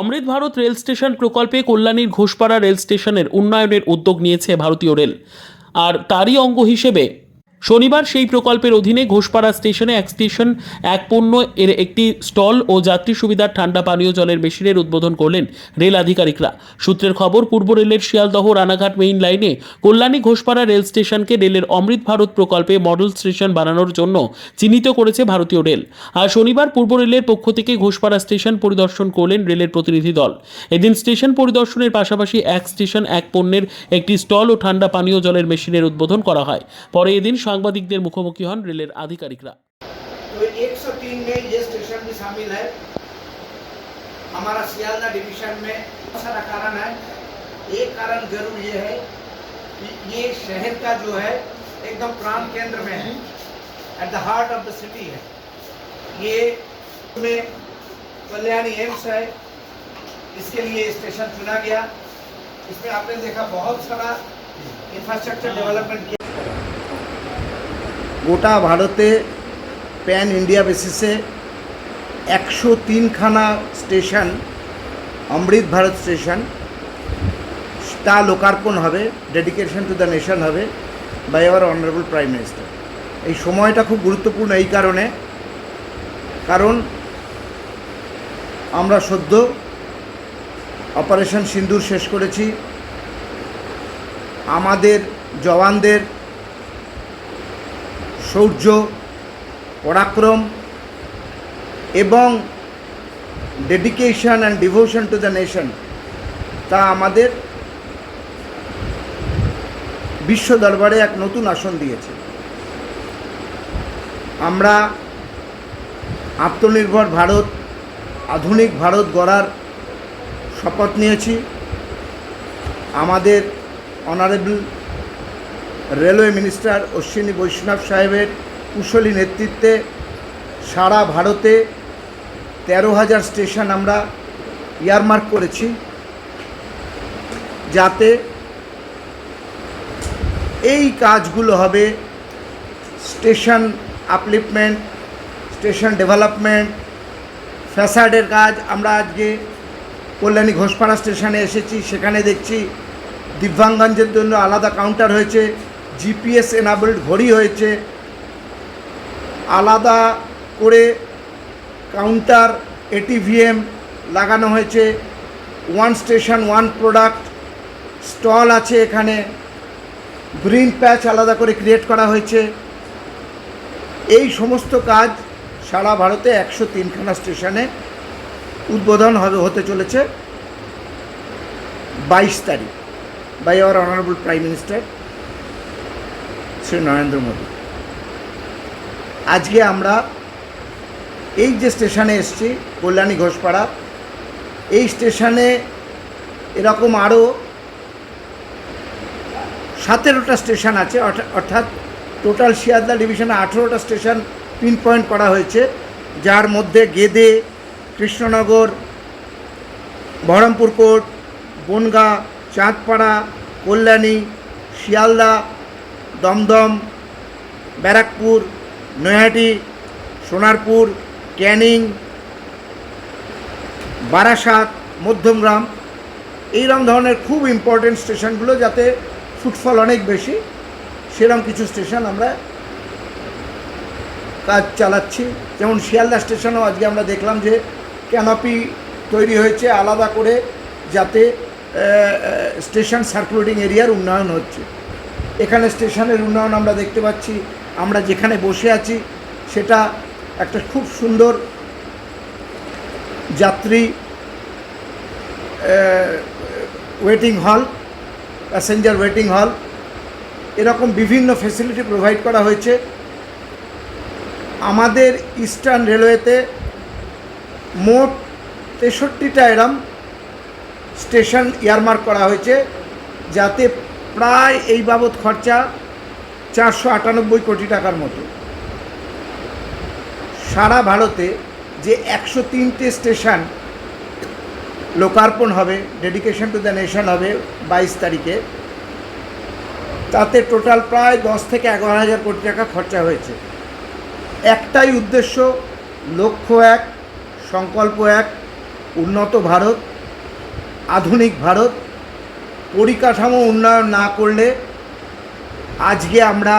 অমৃত Bharat rail station প্রকল্পে কল্যাণীর Ghoshpara rail স্টেশনের উন্নয়নের উদ্যোগ নিয়েছে ভারতীয় রেল। আর তারই অঙ্গ হিসেবে শনিবার সেই প্রকল্পের অধীনে ঘোষপাড়া স্টেশনে এক স্টেশন, এক পণ্য এর একটি স্টল ও যাত্রী সুবিধার ঠান্ডা পানীয় জলের মেশিনের উদ্বোধন করলেন রেল আধিকারিকরা। সূত্রের খবর, পূর্ব রেলের শিয়ালদহ রানাঘাট মেইন লাইনে কল্যাণী ঘোষপাড়া রেল স্টেশনকে রেলের অমৃত ভারত প্রকল্পে মডেল স্টেশন বানানোর জন্য চিহ্নিত করেছে ভারতীয় রেল। আর শনিবার পূর্ব রেলের পক্ষ থেকে ঘোষপাড়া স্টেশন পরিদর্শন করলেন রেলের প্রতিনিধি দল। এদিন স্টেশন পরিদর্শনের পাশাপাশি এক স্টেশন, এক পণ্যের একটি স্টল ও ঠান্ডা পানীয় জলের মেশিনের উদ্বোধন করা হয়। পরে এদিন সাংবাদিকদের মুখোমুখি হন রেলের আধিকারিকরা तो 103 में ये स्टेशन भी शामिल है हमारा सियालदा डिवीजन में बहुत सारा कारण है एक कारण जरूर ये है कि ये शहर का जो है एकदम प्राण केंद्र में है at the heart of the city है ये में कल्याणी एम्स है इसके लिए ये स्टेशन चुना गया इसमें आपने देखा बहुत सारा इंफ्रास्ट्रक्चर डेवलपमेंट किया গোটা ভারতে প্যান ইন্ডিয়া বেসিসে একশো তিনখানা স্টেশন, অমৃত ভারত স্টেশন, তা লোকার্পণ হবে ডেডিকেশন টু দ্য নেশন হবে by our honourable prime minister এই সময়টা খুব গুরুত্বপূর্ণ এই কারণে, কারণ আমরা সদ্য অপারেশন সিন্দুর শেষ করেছি। আমাদের জওয়ানদের শৌর্য পরাক্রম এবং dedication and devotion to the nation তা আমাদের বিশ্ব দরবারে এক নতুন আসন দিয়েছে। আমরা আত্মনির্ভর ভারত, আধুনিক ভারত গড়ার শপথ নিয়েছি। আমাদের অনারেবল রেলওয়ে মিনিস্টার অশ্বিনী বৈষ্ণব সাহেবের কুশলী নেতৃত্বে সারা ভারতে তেরো হাজার স্টেশন আমরা ইয়ারমার্ক করেছি যাতে এই কাজগুলো হবে স্টেশন আপলিফমেন্ট, স্টেশন ডেভেলপমেন্ট, ফ্যাসাডের কাজ। আমরা আজকে কল্যাণী ঘোষপাড়া স্টেশনে এসেছি। সেখানে দেখছি দিব্যাঙ্গনদের জন্য আলাদা কাউন্টার হয়েছে। জিপিএস এনাবেলড ঘড়ি হয়েছে। আলাদা করে কাউন্টার এটিভিএম লাগানো হয়েছে। One station one product stall আছে এখানে। গ্রিন প্যাচ আলাদা করে ক্রিয়েট করা হয়েছে। এই সমস্ত কাজ সারা ভারতে একশো তিনখানা স্টেশনে উদ্বোধন হবে, হতে চলেছে। বাইশ তারিখ by our honourable prime minister Shri Narendra Modi. আজকে আমরা এই যে স্টেশনে এসছি, কল্যাণী ঘোষপাড়া, এই স্টেশনে এরকম আরও সতেরোটা স্টেশন আছে, অর্থা- অর্থাৎ টোটাল শিয়ালদা ডিভিশনে আঠেরোটা স্টেশন পিন পয়েন্ট করা হয়েছে। যার মধ্যে গেদে, কৃষ্ণনগর, বহরমপুর কোর্ট, বনগা, চাঁদপাড়া, কল্যাণী, শিয়ালদা দমদম, ব্যারাকপুর, নৈহাটি, সোনারপুর, ক্যানিং, বারাসাত, মধ্যমগ্রাম, এইরকম ধরনের খুব ইম্পর্টেন্ট স্টেশনগুলো যাতে ফুটফল অনেক বেশি, সেরকম কিছু স্টেশন আমরা কাজ চালাচ্ছি। যেমন শিয়ালদা স্টেশনেও আজকে আমরা দেখলাম যে ক্যানপি তৈরি হয়েছে আলাদা করে যাতে স্টেশন সার্কুলেটিং এরিয়ার উন্নয়ন হচ্ছে। এখানে স্টেশনের উন্নয়ন আমরা দেখতে পাচ্ছি। আমরা যেখানে বসে আছি, সেটা একটা খুব সুন্দর যাত্রী ওয়েটিং হল প্যাসেঞ্জার ওয়েটিং হল এরকম বিভিন্ন ফেসিলিটি প্রোভাইড করা হয়েছে। আমাদের ইস্টার্ন রেলওয়েতে মোট তেষট্টিটা এরম স্টেশন ইয়ারমার্ক করা হয়েছে, যাতে প্রায় এই বাবদ খরচা চারশো আটানব্বই কোটি টাকার মতো। সারা ভারতে যে একশো তিনটে স্টেশন লোকার্পণ হবে ডেডিকেশন টু দ্য নেশন হবে বাইশ তারিখে, তাতে টোটাল প্রায় দশ থেকে এগারো হাজার কোটি টাকা খরচা হয়েছে। একটাই উদ্দেশ্য, লক্ষ্য এক, সংকল্প এক, উন্নত ভারত, আধুনিক ভারত পরিকাঠামো উন্নয়ন না করলে আজকে আমরা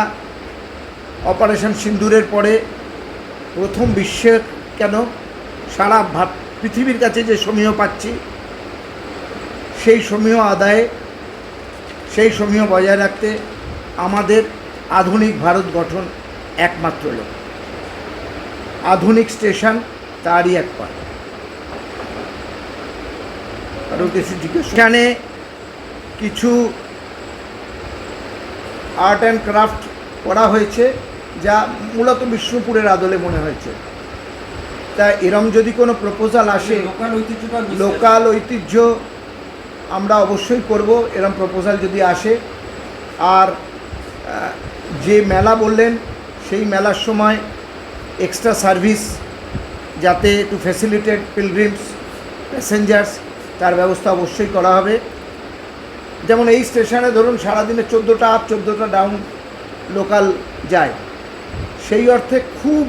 অপারেশন সিন্দুরের পরে প্রথম বিশ্বে কেন সারা পৃথিবীর কাছে যে সমীহ পাচ্ছি, সেই সমীহ আদায়ে, সেই সমীহ বজায় রাখতে আমাদের আধুনিক ভারত গঠন একমাত্র লোক। আধুনিক স্টেশন তারই এক পার্ট আরও কিছু কিছু আর্ট অ্যান্ড ক্রাফট করা হয়েছে যা মূলত বিষ্ণুপুরের আদলে মনে হয়েছে। তা এরম যদি কোনো প্রপোজাল আসে লোকাল লোকাল ঐতিহ্য আমরা অবশ্যই করব এরম প্রপোজাল যদি আসে। আর যে মেলা বললেন সেই মেলার সময় এক্সট্রা সার্ভিস যাতে টু ফ্যাসিলিটেড পিলগ্রিমস প্যাসেঞ্জার্স তার ব্যবস্থা অবশ্যই করা হবে। যেমন এই স্টেশনে ধরুন সারাদিনে চোদ্দোটা আপ, চোদ্দোটা ডাউন লোকাল যায়। সেই অর্থে খুব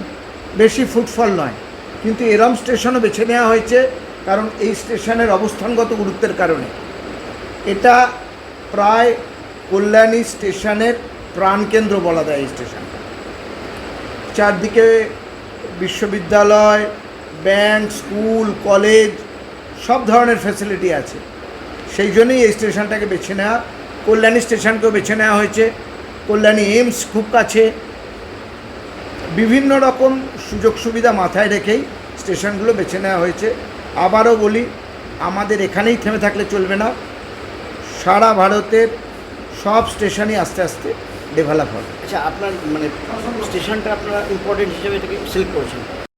বেশি ফুটফল নয়। কিন্তু এরম স্টেশনও বেছে নেওয়া হয়েছে কারণ এই স্টেশনের অবস্থানগত গুরুত্বের কারণে। এটা প্রায় কল্যাণী স্টেশনের প্রাণকেন্দ্র বলা যায় এই স্টেশনটা চারদিকে বিশ্ববিদ্যালয়, ব্যাংক, স্কুল, কলেজ, সব ধরনের ফ্যাসিলিটি আছে। সেই জন্যই এই স্টেশনটাকে বেছে নেওয়া, কল্যাণী স্টেশনকেও বেছে নেওয়া হয়েছে। কল্যাণী এইমস খুব কাছে। বিভিন্ন রকম সুযোগ সুবিধা মাথায় রেখেই স্টেশনগুলো বেছে নেওয়া হয়েছে। আবারও বলি, আমাদের এখানেই থেমে থাকলে চলবে না। সারা ভারতের সব স্টেশনই আস্তে আস্তে ডেভেলপ হবে। আচ্ছা আপনার মানে স্টেশনটা আপনারা ইম্পর্টেন্ট হিসেবে এটাকে সিলেক্ট করেছেন।